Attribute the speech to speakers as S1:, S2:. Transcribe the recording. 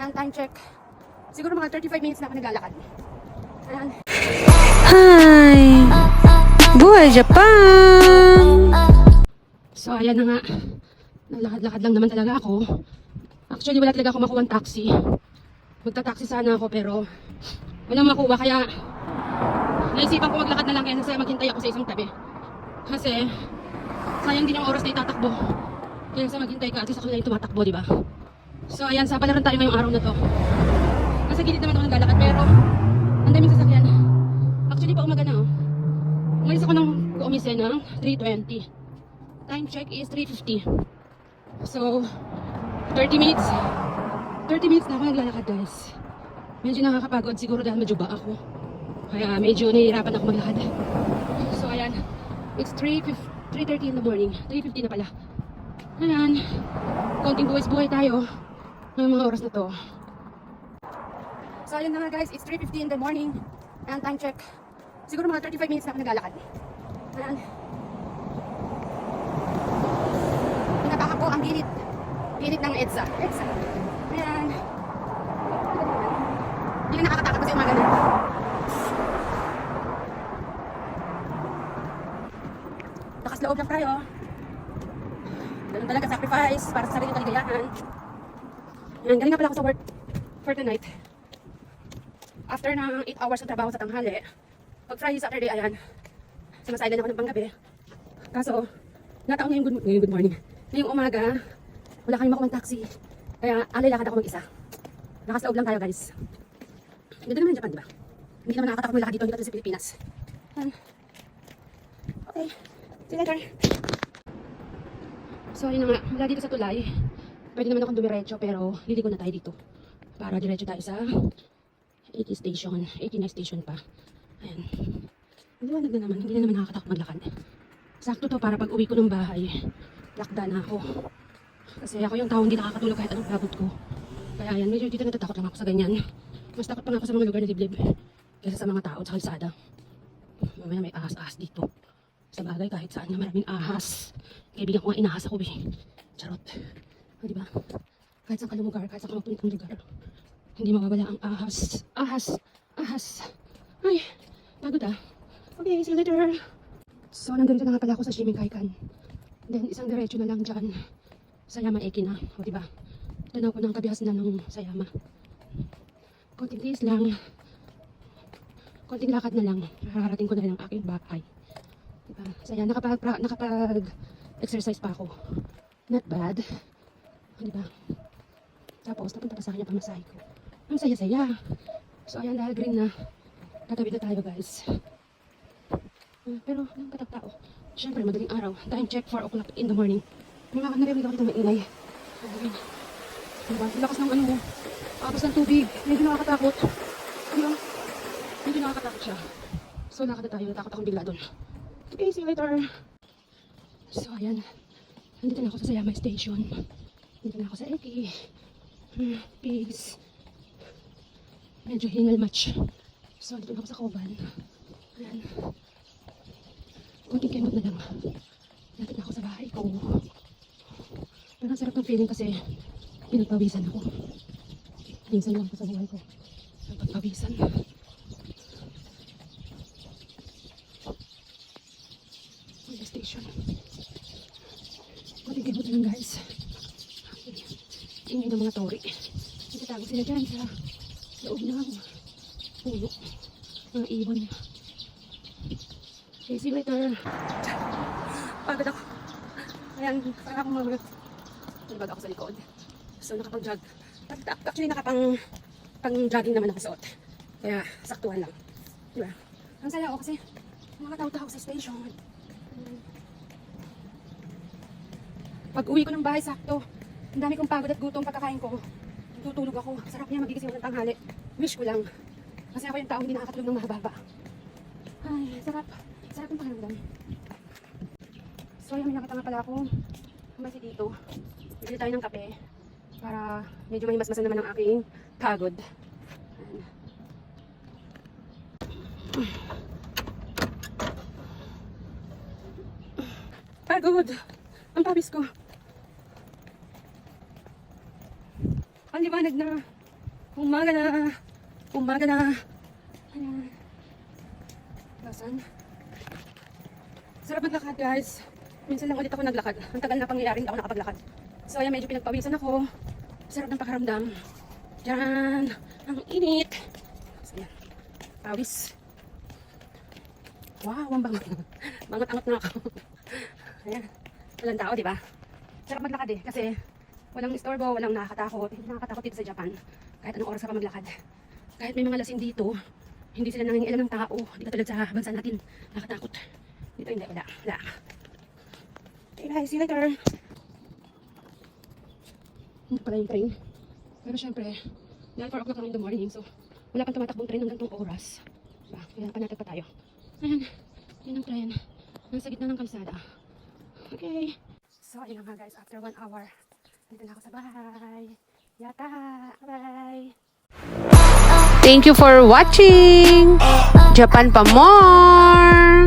S1: And time check. Siguro mga 35 minutes na ako naglalakad. Ayan.
S2: Hi! Buhay Japan!
S1: So, ayan na nga. Naglakad-lakad lang naman talaga ako. Actually, wala talaga ako makuha taxi. Magta-taxi sana ako pero walang makuha kaya naisipan ko maglakad na lang kaya nasa maghintay ako sa isang tabi. Kasi sayang din yung oras na itatakbo. Kaya sa maghintay ka, at least ako na yung tumatakbo, di ba? So, ayan, sa palaran tayo ngayong araw na to. Nasa gilid naman ako naglalakad pero ang daming sasakyan. Actually, pa umaga na, oh. Umalis ako ng umise ng 3.20. Time check is 3.50. So, 30 minutes. 30 minutes na ako naglalakad, guys. Medyo nakakapagod siguro dahil medyo ba ako. Kaya medyo nahihirapan ako maglakad. So, ayan. It's 3.50 3.30 in the morning. 3.50 na pala. Ayan. Konting buwis-buhay tayo. Ngayong mga oras na to. So, ayan na nga guys. It's 3.50 in the morning. And time check. Siguro mga 35 minutes na ako naglalakad. Ayan. Pinataka ko ang gilid. Gilid ng EDSA. EDSA. Ayan. Na nakakatakot kasi umaga na. Lakas loob lang tayo. Ganun talaga sacrifice para sa sarili kaligayahan. Ayan, galing nga pala ako sa work for tonight. After ng 8 hours ng trabaho sa tanghali, pag Friday, Saturday, ayan, sumasailan ako ng panggabi. Kaso, nataon ngayong good, ngayong good morning. Ngayong umaga, wala kayong makuha taxi. Kaya alay lakad ako mag-isa. Lakas loob lang tayo guys. Ganda naman yung Japan, di ba? Hindi naman nakakatakot maglakad dito, hindi katulad sa Pilipinas. Ayan. Okay, see you later. So yun na nga, mula dito sa tulay, pwede naman akong dumiretso pero liligo na tayo dito. Para diretso tayo sa 80 station, 89 station pa. Ayan. Maliwanag na naman, hindi na naman nakakatakot maglakad. Sakto to para pag uwi ko ng bahay, lakda na ako. Kasi ako yung tao hindi nakakatulog kahit anong pagod ko. Kaya ayan, medyo dito natatakot lang ako sa ganyan. Mas takot pa nga ako sa mga lugar na liblib kaysa sa mga tao sa kalsada. Mamaya may ahas-ahas dito. Sa bagay kahit saan na maraming ahas. Kaibigan ko nga inahas ako eh. Charot. O diba? Kahit saan ka lumugar, kahit saan ka magpuntang lugar. Hindi mawawala ang ahas. Ahas. Ahas. Ay, pagod ah. Okay, see you later. So, nandito na nga pala ako sa Shiming Kaikan. Then, isang diretso na lang dyan. Sayama Eki na. O, diba? Tanaw ko ng kabihas na ng Sayama. Konting tiis lang. Konting lakad na lang. Hararating ko na rin ang aking bahay. Diba? Saya, nakapag, nakapag exercise pa ako. Not bad. Diba? Tapos, napunta pa sa kanya pamasahe ko. Ang saya-saya. So, ayan, dahil green na. Tatawid na tayo, guys. Ah, pero, ang katag-tao. Siyempre, madaling araw. Time check, 4 o'clock in the morning. May mga narinig ako dito maingay. Ayun. Diba? Lakas ng ano mo. Tapos ng tubig. Medyo nakakatakot. Diba? Medyo nakakatakot siya. So, lakad na tayo. Natakot akong bigla doon. Okay, see you later. So, ayan. Nandito na ako sa Sayama Station. Nandito na ako sa Eki. Hmm, Peace. Medyo hingal match. So, dito na ako sa Koban. Ayan. Kunting kemot na lang. Lapit na ako sa bahay ko. Pero ang sarap ng feeling kasi pinagpawisan ako. Minsan lang po sa buhay ko. Ang pagpawisan. Police station. Kunting kemot na lang guys. Ng mga tori. Nagtatago sila dyan sa loob ng puno. Mga ibon. Okay, see you later. Pagod ako. Ayan, parang ako mga nalibag ako sa likod. So, nakapag-jog. Actually, nakapang pang jogging naman ako suot. Kaya, saktuhan lang. Diba? Ang saya ako kasi makatawag ako sa station. Pag uwi ko ng bahay, sakto. Ang dami kong pagod at gutom pagkakain ko. Tutulog ako. Sarap niya magigising ako ng tanghali. Wish ko lang. Kasi ako yung taong hindi nakakatulog ng mahaba. Ay, sarap. Sarap yung pakiramdam. So, ayun, may nakita nga pala ako. Kumasi dito. Bili tayo ng kape. Para medyo mahimasmasan naman ang aking pagod. Pagod! Ang pawis ko. Ang liwanag na. Umaga na. Umaga na. Ayan. Lasan. Sarap maglakad guys. Minsan lang ulit ako naglakad. Ang tagal na pangyayari hindi ako nakapaglakad. So ayan, medyo pinagpawisan ako. Sarap ng pakaramdam. Diyan. Ang init. Ayan. Pawis. Wow, ang bangot. Bangot-angot na ako. Ayan. Walang tao, di ba? Sarap maglakad eh. Kasi walang istorbo, walang nakakatakot. Hindi nakakatakot dito sa Japan. Kahit anong oras ka pa maglakad. Kahit may mga lasing dito, hindi sila nangingialam ng tao. Hindi katulad sa bansa natin. Nakakatakot. Dito hindi, wala. Wala. Okay guys, see you later. Hindi pala yung train. Pero syempre, dahil 4 o'clock lang in the morning, so wala pang tumatakbong train hanggang tong oras. Diba? Kaya panatag pa tayo. Ayan, yun ang train. Nasa gitna ng kalsada. Okay. So, ayun nga guys, after one hour, dito na ako sa bahay. Yata! Bye!
S2: Thank you for watching. Japan pa more.